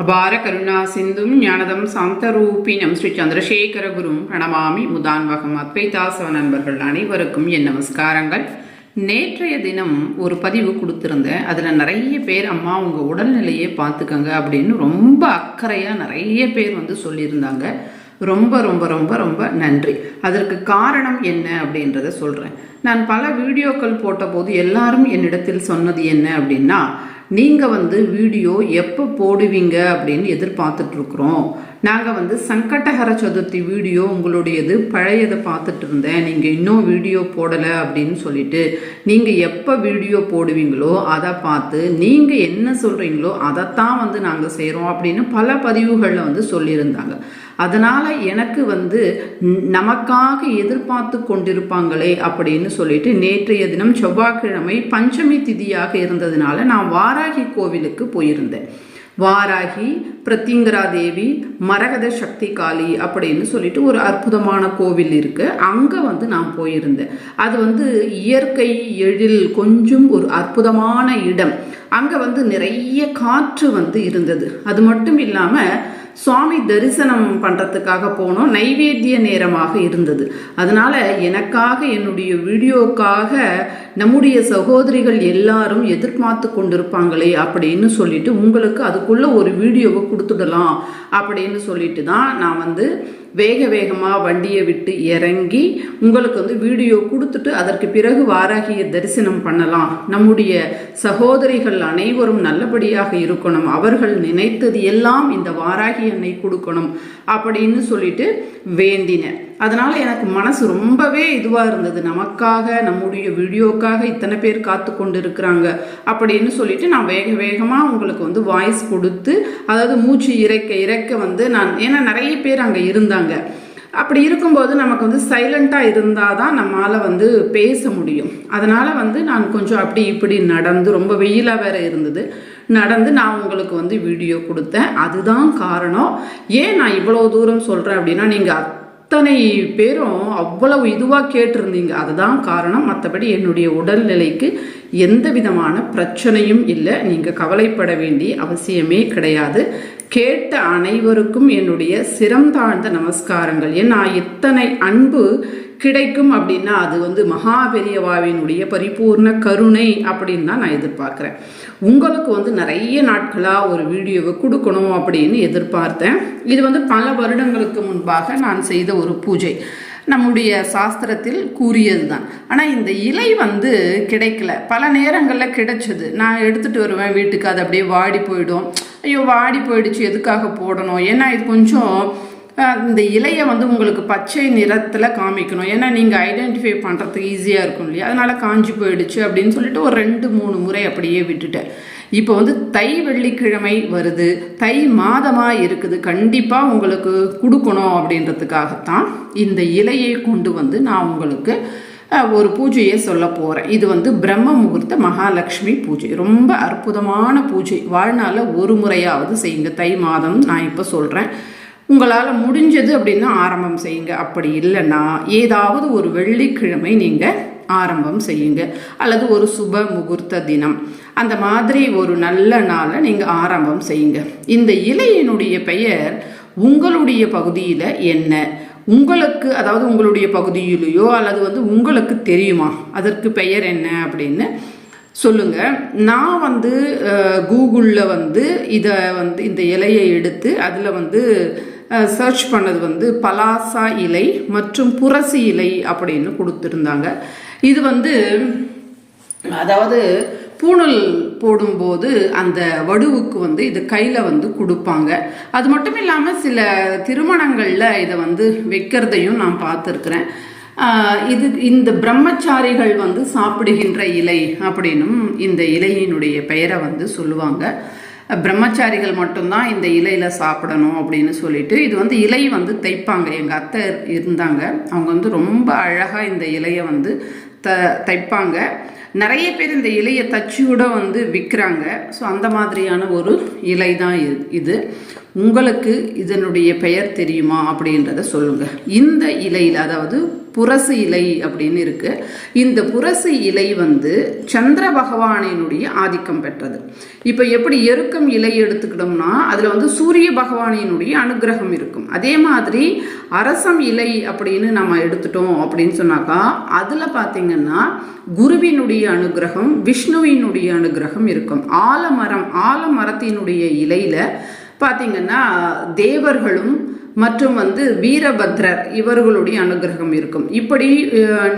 அபார கருணா சிந்தும் ஞானதம் சாந்தரூபினம் ஸ்ரீ சந்திரசேகர குரும் பிரணமாமி முதான்வகம் அத்வைதாசவ நண்பர்கள் அனைவருக்கும் என் நமஸ்காரங்கள். நேற்றைய தினம் ஒரு பதிவு கொடுத்துருந்தேன். அதில் நிறைய பேர் அம்மா உங்கள் உடல்நிலையை பார்த்துக்கங்க அப்படின்னு ரொம்ப அக்கறையாக நிறைய பேர் வந்து சொல்லியிருந்தாங்க. ரொம்ப ரொம்ப ரொம்ப ரொம்ப நன்றி. அதற்கு காரணம் என்ன அப்படின்றத சொல்கிறேன் நான் பல வீடியோக்கள் போட்டபோது எல்லாரும் என்னிடத்தில் சொன்னது என்ன அப்படின்னா நீங்கள் வந்து வீடியோ எப்போ போடுவீங்க அப்படின்னு எதிர்பார்த்துட்ருக்குறோம். நாங்கள் வந்து சங்கடஹர சதுர்த்தி வீடியோ உங்களுடையது பழையதை பார்த்துட்டு இருந்தேன் நீங்கள் இன்னும் வீடியோ போடலை அப்படின்னு சொல்லிட்டு நீங்கள் எப்போ வீடியோ போடுவீங்களோ அதை பார்த்து நீங்கள் என்ன சொல்கிறீங்களோ அதைத்தான் வந்து நாங்கள் செய்கிறோம் அப்படின்னு பல பதிவுகளில் வந்து சொல்லியிருந்தாங்க. அதனால் எனக்கு வந்து நமக்காக எதிர்பார்த்து கொண்டிருப்பாங்களே அப்படின்னு சொல்லிட்டு நேற்றைய தினம் செவ்வாய்க்கிழமை பஞ்சமி திதியாக இருந்ததுனால நான் வாராகி கோவிலுக்கு போயிருந்தேன். வாராகி பிரத்திங்கரா தேவி மரகத சக்தி காளி அப்படின்னு சொல்லிட்டு ஒரு அற்புதமான கோவில் இருக்குது அங்கே வந்து நான் போயிருந்தேன். அது வந்து இயற்கை எழில் கொஞ்சம் ஒரு அற்புதமான இடம். அங்கே வந்து நிறைய காற்று வந்து இருந்தது. அது மட்டும் இல்லாமல் சுவாமி தரிசனம் பண்ணுறதுக்காக போனோம். நைவேத்திய நேரமாக இருந்தது. அதனால் எனக்காக என்னுடைய வீடியோக்காக நம்முடைய சகோதரிகள் எல்லாரும் எதிர்பார்த்து கொண்டிருப்பாங்களே அப்படின்னு சொல்லிட்டு உங்களுக்கு அதுக்குள்ளே ஒரு வீடியோவை கொடுத்துடலாம் அப்படின்னு சொல்லிட்டு தான் நான் வந்து வேக வேகமாக வண்டியை விட்டு இறங்கி உங்களுக்கு வந்து வீடியோ கொடுத்துட்டு அதற்கு பிறகு வாராகிய தரிசனம் பண்ணலாம். நம்முடைய சகோதரிகள் அனைவரும் நல்லபடியாக இருக்கணும். அவர்கள் நினைத்தது எல்லாம் இந்த வாராகி அன்னை கொடுக்கணும் அப்படின்னு சொல்லிட்டு வேண்டினேன் அதனால் எனக்கு மனசு ரொம்பவே இதுவாக இருந்தது. நமக்காக நம்முடைய வீடியோக்காக இத்தனை பேர் காத்து கொண்டு இருக்கிறாங்க அப்படின்னு சொல்லிட்டு நான் வேக வேகமாக உங்களுக்கு வந்து வாய்ஸ் கொடுத்து அதாவது மூச்சு இறைக்க இறைக்க வந்து நான் ஏன்னா நிறைய பேர் அங்கே இருந்தாங்க. அப்படி இருக்கும்போது நமக்கு வந்து சைலண்ட்டாக இருந்தால் தான் நம்மளால் வந்து பேச முடியும். அதனால் வந்து நான் கொஞ்சம் அப்படி இப்படி நடந்து ரொம்ப வெயிலாக வேற இருந்தது. நடந்து நான் உங்களுக்கு வந்து வீடியோ கொடுத்தேன். அதுதான் காரணம். ஏன் நான் இவ்வளோ தூரம் சொல்கிறேன் அப்படின்னா நீங்கள் அத்தனை பேரும் அவ்வளவு இதுவாக கேட்டிருந்தீங்க. அதுதான் காரணம். மற்றபடி என்னுடைய உடல்நிலைக்கு எந்த விதமான பிரச்சனையும் இல்லை. நீங்கள் கவலைப்பட வேண்டிய அவசியமே கிடையாது. கேட்ட அனைவருக்கும் என்னுடைய சிறந்தாழ்ந்த நமஸ்காரங்கள் நமஸ்காரங்கள். ஏன்னா இத்தனை அன்பு கிடைக்கும் அப்படின்னா அது வந்து மகா பெரியவாவினுடைய பரிபூர்ண கருணை அப்படின்னு தான் நான் எதிர்பார்க்குறேன். உங்களுக்கு வந்து நிறைய நாட்களாக ஒரு வீடியோவை கொடுக்கணும் அப்படின்னு எதிர்பார்த்தேன். இது வந்து பல வருடங்களுக்கு முன்பாக நான் செய்த ஒரு பூஜை. நம்முடைய சாஸ்திரத்தில் கூறியது தான் ஆனால் இந்த இலை வந்து கிடைக்கல. பல நேரங்களில் கிடைச்சது. நான் எடுத்துகிட்டு வருவேன் வீட்டுக்கு அது அப்படியே வாடி போயிடும். ஐயோ வாடி போயிடுச்சு எதுக்காக போடணும்? ஏன்னா இது கொஞ்சம் இந்த இலையை வந்து உங்களுக்கு பச்சை நிறத்தில் காமிக்கணும். ஏன்னா நீங்கள் ஐடென்டிஃபை பண்ணுறதுக்கு ஈஸியாக இருக்கும் இல்லையா? அதனால் காஞ்சி போயிடுச்சு அப்படின்னு சொல்லிட்டு ஒரு ரெண்டு மூணு முறை அப்படியே விட்டுட்டேன். இப்போ வந்து தை வெள்ளிக்கிழமை வருது. தை மாதமாக இருக்குது. கண்டிப்பாக உங்களுக்கு கொடுக்கணும் அப்படின்றதுக்காகத்தான் இந்த இலையை கொண்டு வந்து நான் உங்களுக்கு ஒரு பூஜையை சொல்ல போகிறேன் இது வந்து பிரம்ம முகூர்த்த மகாலட்சுமி பூஜை. ரொம்ப அற்புதமான பூஜை. வாழ்நாளில் ஒரு முறையாவது செய்யுங்க. தை மாதம் நான் இப்போ சொல்கிறேன் உங்களால் முடிஞ்சது அப்படின்னா ஆரம்பம் செய்யுங்க. அப்படி இல்லைன்னா ஏதாவது ஒரு வெள்ளிக்கிழமை நீங்கள் ஆரம்பம் செய்யுங்க. அல்லது ஒரு சுப முகூர்த்த தினம். அந்த மாதிரி ஒரு நல்ல நாளை நீங்கள் ஆரம்பம் செய்யுங்க. இந்த இலையினுடைய பெயர் உங்களுடைய பகுதியில் என்ன? உங்களுக்கு அதாவது உங்களுடைய பகுதியிலேயோ அல்லது வந்து உங்களுக்கு தெரியுமா? அதற்கு பெயர் என்ன அப்படின்னு சொல்லுங்கள் நான் வந்து கூகுளில் வந்து இதை வந்து இந்த இலையை எடுத்து அதில் வந்து சர்ச் பண்ணது வந்து பலாசா இலை மற்றும் புரசி இலை அப்படின்னு கொடுத்துருந்தாங்க. இது வந்து அதாவது பூணல் போடும்போது அந்த வடுவுக்கு வந்து இது கையில் வந்து கொடுப்பாங்க. அது மட்டும் இல்லாமல் சில திருமணங்களில் இதை வந்து வைக்கிறதையும் நான் பார்த்துருக்குறேன். இது இந்த பிரம்மச்சாரிகள் வந்து சாப்பிடுகின்ற இலை அப்படின்னும் இந்த இலையினுடைய பெயரை வந்து சொல்லுவாங்க. பிரம்மச்சாரிகள் மட்டும்தான் இந்த இலையில் சாப்பிடணும் அப்படின்னு சொல்லிட்டு இது வந்து இலை வந்து தைப்பாங்க. எங்கள் அத்தை இருந்தாங்க. அவங்க வந்து ரொம்ப அழகாக இந்த இலையை வந்து த தைப்பாங்க. நிறைய பேர் இந்த இலையை தச்சியோட வந்து விற்கிறாங்க ஸோ அந்த மாதிரியான ஒரு இலை தான் இது. உங்களுக்கு இதனுடைய பெயர் தெரியுமா அப்படின்றத சொல்லுங்கள் இந்த இலையில் அதாவது புரசு இலை அப்படின்னு இருக்கு. இந்த புரசு இலை வந்து சந்திர பகவானினுடைய ஆதிக்கம் பெற்றது. இப்போ எப்படி எருக்கம் இலை எடுத்துக்கிட்டோம்னா அதில் வந்து சூரிய பகவானினுடைய அனுகிரகம் இருக்கும். அதே மாதிரி அரசம் இலை அப்படின்னு நம்ம எடுத்துட்டோம் அப்படின்னு சொன்னாக்கா அதில் பார்த்தீங்கன்னா குருவினுடைய அனுகிரகம் விஷ்ணுவினுடைய அனுகிரகம் இருக்கும். ஆலமரம் ஆலமரத்தினுடைய இலையில் பார்த்தீங்கன்னா தேவர்களும் மற்றும் வந்து வீரபத்ரர் இவர்களுடைய அனுகிரகம் இருக்கும். இப்படி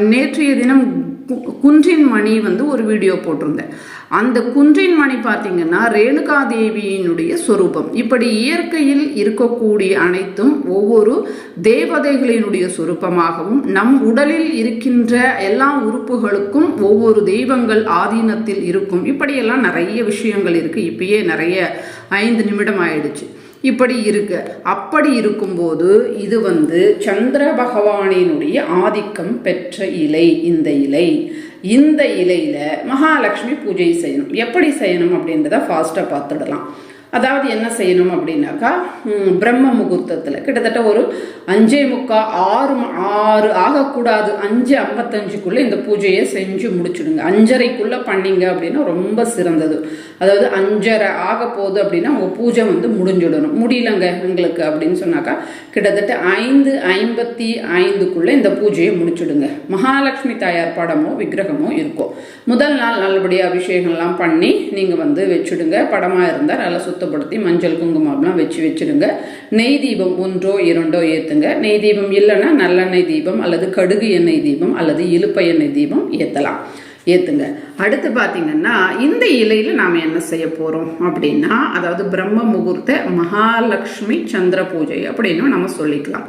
நேற்றைய தினம் கு- குன்றின் மணி வந்து ஒரு வீடியோ போட்டிருந்தேன். அந்த குன்றின் மணி பார்த்தீங்கன்னா ரேணுகா தேவியினுடைய சொரூபம். இப்படி இயற்கையில் இருக்கக்கூடிய அனைத்தும் ஒவ்வொரு தேவதைகளினுடைய சொரூபமாகவும் நம் உடலில் இருக்கின்ற எல்லா உறுப்புகளுக்கும் ஒவ்வொரு தெய்வங்கள் ஆதீனத்தில் இருக்கும். இப்படியெல்லாம் நிறைய விஷயங்கள் இருக்குது இப்பயே நிறைய ஐந்து நிமிடம் ஆயிடுச்சு. இப்படி இருக்கு. அப்படி இருக்கும்போது இது வந்து சந்திர பகவானினுடைய ஆதிக்கம் பெற்ற இலை இந்த இலை. இந்த இலையில மகாலட்சுமி பூஜை செய்யணும். எப்படி செய்யணும் அப்படின்றத ஃபாஸ்ட்டாக பார்த்துடலாம். அதாவது என்ன செய்யணும் அப்படின்னாக்கா பிரம்ம முகூர்த்தத்தில் கிட்டத்தட்ட ஒரு அஞ்சே முக்கா ஆறு ஆறு ஆகக்கூடாது. அஞ்சு ஐம்பத்தஞ்சுக்குள்ளே இந்த பூஜையை செஞ்சு முடிச்சுடுங்க. அஞ்சரைக்குள்ளே பண்ணிங்க அப்படின்னா ரொம்ப சிறந்தது. அதாவது அஞ்சரை ஆக போகுது அப்படின்னா உங்கள் பூஜை வந்து முடிஞ்சிடணும். முடியலங்க எங்களுக்கு அப்படின்னு சொன்னாக்கா கிட்டத்தட்ட ஐந்து ஐம்பத்தி ஐந்துக்குள்ளே இந்த பூஜையை முடிச்சுடுங்க. மகாலட்சுமி தாயார் படமோ விக்கிரகமோ இருக்கும் முதல் நாள் நல்லபடியாக அபிஷேகம்லாம் பண்ணி நீங்கள் வந்து வச்சுடுங்க. படமாக இருந்தால் நல்லா சுத்தப்படுத்தி மஞ்சள் குங்குமம்லாம் வச்சு வச்சுடுங்க. நெய் தீபம் ஒன்றோ இரண்டோ ஏற்றுங்க நெய் தீபம் இல்லைன்னா நல்லெண்ணெய் தீபம் அல்லது கடுகு எண்ணெய் தீபம் அல்லது இலுப்பை எண்ணெய் தீபம் ஏற்றலாம் ஏற்றுங்க அடுத்து பார்த்தீங்கன்னா இந்த இலையில் நாம் என்ன செய்ய போகிறோம் அப்படின்னா அதாவது பிரம்ம முகூர்த்த மகாலட்சுமி சந்திர பூஜை அப்படின்னு நம்ம சொல்லிக்கலாம்.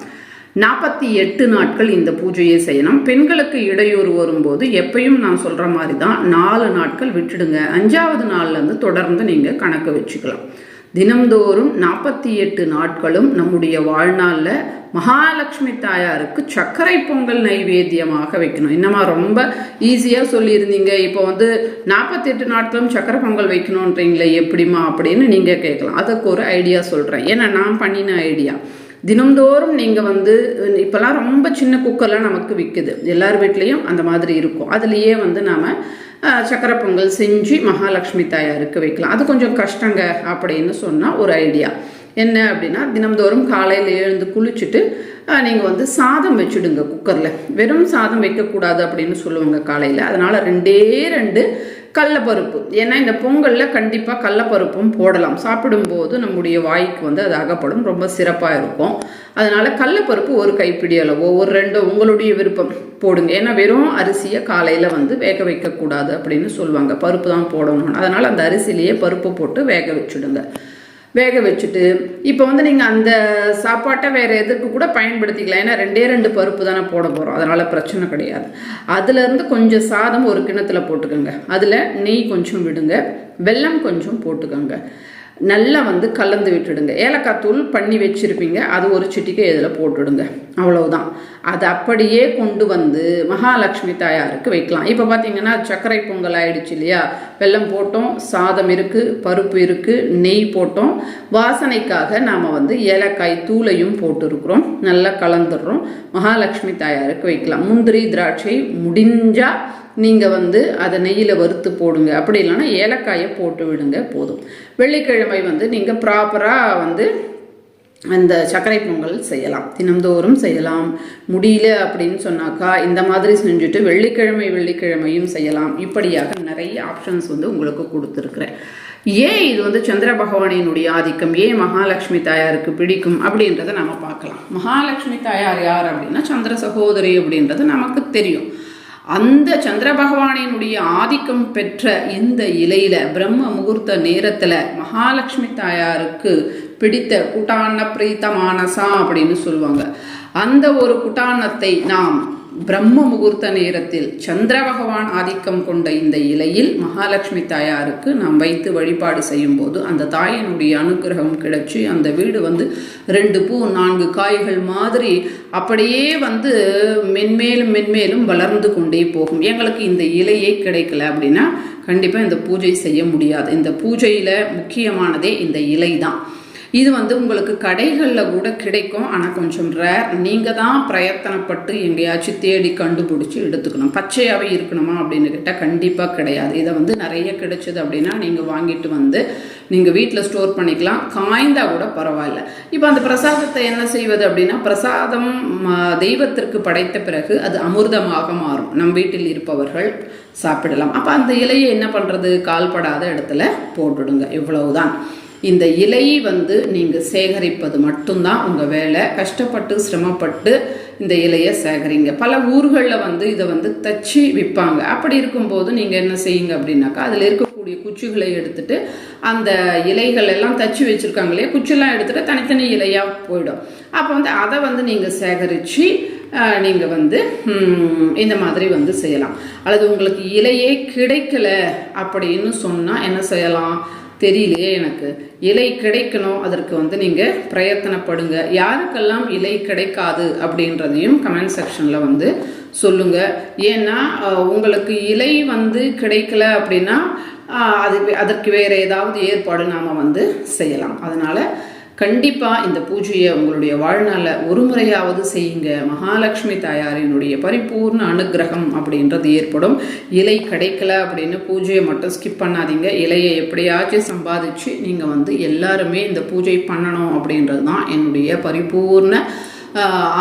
நாற்பத்தி எட்டு நாட்கள் இந்த பூஜையை செய்யணும். பெண்களுக்கு இடையூறு வரும்போது எப்பயும் நான் சொல்கிற மாதிரி தான் நாலு நாட்கள் விட்டுடுங்க. அஞ்சாவது நாள்லேருந்து தொடர்ந்து நீங்கள் கணக்கு வச்சுக்கலாம். தினம்தோறும் நாற்பத்தி எட்டு நாட்களும் நம்முடைய வாழ்நாளில் மகாலட்சுமி தாயாருக்கு சர்க்கரை பொங்கல் நைவேத்தியமாக வைக்கணும். என்னம்மா ரொம்ப ஈஸியாக சொல்லியிருந்தீங்க. இப்போ வந்து நாற்பத்தெட்டு நாட்களும் சர்க்கரை பொங்கல் வைக்கணுன்றீங்களே எப்படிம்மா அப்படின்னு நீங்கள் கேட்கலாம். அதுக்கு ஒரு ஐடியா சொல்கிறேன் ஏன்னா நான் பண்ணின ஐடியா தினம்தோறும் நீங்கள் வந்து இப்போல்லாம் ரொம்ப சின்ன குக்கர்லாம் நமக்கு விற்குது எல்லார் வீட்லேயும் அந்த மாதிரி இருக்கும். அதுலேயே வந்து நாம் சக்கரை பொங்கல் செஞ்சு மகாலட்சுமி தாயாருக்கு வைக்கலாம். அது கொஞ்சம் கஷ்டங்க அப்படின்னு சொன்னால் ஒரு ஐடியா. என்ன அப்படின்னா தினம்தோறும் காலையில் எழுந்து குளிச்சுட்டு நீங்கள் வந்து சாதம் வச்சுடுங்க குக்கரில். வெறும் சாதம் வைக்கக்கூடாது அப்படின்னு சொல்லுவாங்க காலையில். அதனால் ரெண்டே ரெண்டு கடலப்பருப்பு. ஏன்னா இந்த பொங்கலில் கண்டிப்பாக கடலப்பருப்பும் போடலாம். சாப்பிடும்போது நம்முடைய வாய்க்கு வந்து அது அகப்படும். ரொம்ப சிறப்பாக இருக்கும். அதனால் கடலப்பருப்பு ஒரு கைப்பிடி அளவோ. ஒரு ரெண்டோ உங்களுடைய விருப்பம். போடுங்க. ஏன்னா வெறும் அரிசியை காலையில் வந்து வேக வைக்கக்கூடாது அப்படின்னு சொல்லுவாங்க. பருப்பு தான் போடணும் அதனால் அந்த அரிசிலேயே பருப்பு போட்டு வேக வச்சுடுங்க. வேக வச்சுட்டு இப்போ வந்து நீங்கள் அந்த சாப்பாட்டை வேறு எதுக்கு கூட பயன்படுத்திக்கலாம் ஏன்னா ரெண்டே ரெண்டு பருப்பு தானே போட போகிறோம் அதனால் பிரச்சனை கிடையாது. அதுலேருந்து கொஞ்சம் சாதம் ஒரு கிணத்துல போட்டுக்கோங்க. அதில் நெய் கொஞ்சம் விடுங்க. வெல்லம் கொஞ்சம் போட்டுக்கோங்க. நல்லா வந்து கலந்து விட்டுடுங்க. ஏலக்காய் தூள் பண்ணி வச்சுருப்பீங்க. அது ஒரு சிட்டிக்கை இதில் போட்டுடுங்க. அவ்வளவுதான். அதை அப்படியே கொண்டு வந்து மகாலட்சுமி தாயாருக்கு வைக்கலாம். இப்போ பார்த்தீங்கன்னா சர்க்கரை பொங்கல் ஆயிடுச்சு இல்லையா? வெல்லம் போட்டோம் சாதம் இருக்குது பருப்பு இருக்குது நெய் போட்டோம். வாசனைக்காக நாம் வந்து ஏலக்காய் தூளையும் போட்டுருக்குறோம். நல்லா கலந்துடுறோம். மகாலட்சுமி தாயாருக்கு வைக்கலாம். முந்திரி திராட்சை முடிஞ்சால் நீங்கள் வந்து அதை நெய்யில் வறுத்து போடுங்க. அப்படி இல்லைன்னா ஏலக்காயை போட்டு விடுங்க போதும். வெள்ளிக்கிழமை வந்து நீங்கள் ப்ராப்பராக வந்து அந்த சர்க்கரை பொங்கல் செய்யலாம். தினம்தோறும் செய்யலாம். முடியல அப்படின்னு சொன்னாக்கா இந்த மாதிரி செஞ்சுட்டு வெள்ளிக்கிழமை வெள்ளிக்கிழமையும் செய்யலாம். இப்படியாக நிறைய ஆப்ஷன்ஸ் வந்து உங்களுக்கு கொடுத்துருக்குறேன். ஏன் இது வந்து சந்திர பகவானினுடைய ஆதிக்கம்? ஏன் மகாலட்சுமி தாயாருக்கு பிடிக்கும்? அப்படின்றத நம்ம பார்க்கலாம். மகாலட்சுமி தாயார் யார் அப்படின்னா சந்திர சகோதரி அப்படின்றது நமக்கு தெரியும். அந்த சந்திர பகவானினுடைய ஆதிக்கம் பெற்ற இந்த இலையில பிரம்ம முகூர்த்த நேரத்துல மகாலட்சுமி தாயாருக்கு பிடித்த குட்டான பிரீத்த மானசா அப்படின்னு சொல்லுவாங்க. அந்த ஒரு குட்டானத்தை நாம் பிரம்ம முகூர்த்த நேரத்தில் சந்திர பகவான் ஆதிக்கம் கொண்ட இந்த இலையில் மகாலட்சுமி தாயாருக்கு நாம் வைத்து வழிபாடு செய்யும் போது அந்த தாயினுடைய அனுகிரகம் கிடைச்சி அந்த வீடு வந்து ரெண்டு பூ நான்கு காய்கள் மாதிரி அப்படியே வந்து மென்மேலும் மென்மேலும் வளர்ந்து கொண்டே போகும். எங்களுக்கு இந்த இலையே கிடைக்கல அப்படின்னா கண்டிப்பாக இந்த பூஜை செய்ய முடியாது. இந்த பூஜையில் முக்கியமானதே இந்த இலை தான் இது வந்து உங்களுக்கு கடைகளில் கூட கிடைக்கும். ஆனால் கொஞ்சம் ரேர் நீங்கள் தான் பிரயத்தனப்பட்டு எங்கேயாச்சும் தேடி கண்டுபிடிச்சி எடுத்துக்கணும். பச்சையாகவே இருக்கணுமா அப்படின்னு கேட்டால் கண்டிப்பாக கிடையாது. இதை வந்து நிறைய கிடைச்சது அப்படின்னா நீங்கள் வாங்கிட்டு வந்து நீங்கள் வீட்டில் ஸ்டோர் பண்ணிக்கலாம். காய்ந்தா கூட பரவாயில்ல. இப்போ அந்த பிரசாதத்தை என்ன செய்வது அப்படின்னா பிரசாதம் தெய்வத்திற்கு படைத்த பிறகு அது அமிர்தமாக மாறும். நம் வீட்டில் இருப்பவர்கள் சாப்பிடலாம். அப்போ அந்த இலையை என்ன பண்ணுறது கால்படாத இடத்துல போட்டுடுங்க. இவ்வளவுதான். இந்த இலையை வந்து நீங்கள் சேகரிப்பது மட்டும்தான் உங்கள் வேலை. கஷ்டப்பட்டு சிரமப்பட்டு இந்த இலையை சேகரிங்க. பல ஊர்களில் வந்து இதை வந்து தச்சு விற்பாங்க அப்படி இருக்கும்போது நீங்கள் என்ன செய்யுங்க அப்படின்னாக்கா அதில் இருக்கக்கூடிய குச்சிகளை எடுத்துட்டு அந்த இலைகள் எல்லாம் தச்சு வச்சுருக்காங்க இல்லையா? குச்சிலாம் எடுத்துகிட்டு தனித்தனி இலையாக போயிடும். அப்போ வந்து அதை வந்து நீங்கள் சேகரித்து நீங்கள் வந்து இந்த மாதிரி வந்து செய்யலாம். அல்லது உங்களுக்கு இலையே கிடைக்கல அப்படின்னு சொன்னால் என்ன செய்யலாம்? தெரியலையே எனக்கு. இலை கிடைக்கணும் அதற்கு வந்து நீங்கள் பிரயத்தனப்படுங்க. யாருக்கெல்லாம் இலை கிடைக்காது அப்படின்றதையும் கமெண்ட் செக்ஷனில் வந்து சொல்லுங்கள் ஏன்னா உங்களுக்கு இலை வந்து கிடைக்கல அப்படின்னா அது அதற்கு வேறு ஏதாவது ஏற்பாடு நாம் வந்து செய்யலாம். அதனால் கண்டிப்பாக இந்த பூஜையை உங்களுடைய வாழ்நாளில் ஒரு முறையாவது செய்யுங்க. மகாலட்சுமி தாயாரினுடைய பரிபூர்ண அனுக்கிரகம் அப்படின்றது ஏற்படும். இலை கிடைக்கல அப்படின்னு பூஜையை மட்டும் ஸ்கிப் பண்ணாதீங்க. இலையை எப்படியாச்சும் சம்பாதிச்சு நீங்கள் வந்து எல்லாருமே இந்த பூஜை பண்ணணும் அப்படின்றது தான் என்னுடைய பரிபூர்ண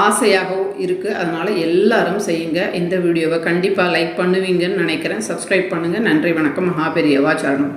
ஆசையாகவும் இருக்குது அதனால் எல்லாரும் செய்யுங்க. இந்த வீடியோவை கண்டிப்பாக லைக் பண்ணுவீங்கன்னு நினைக்கிறேன். சப்ஸ்கிரைப் பண்ணுங்கள் நன்றி வணக்கம். மகாபெரியவா சரணம்.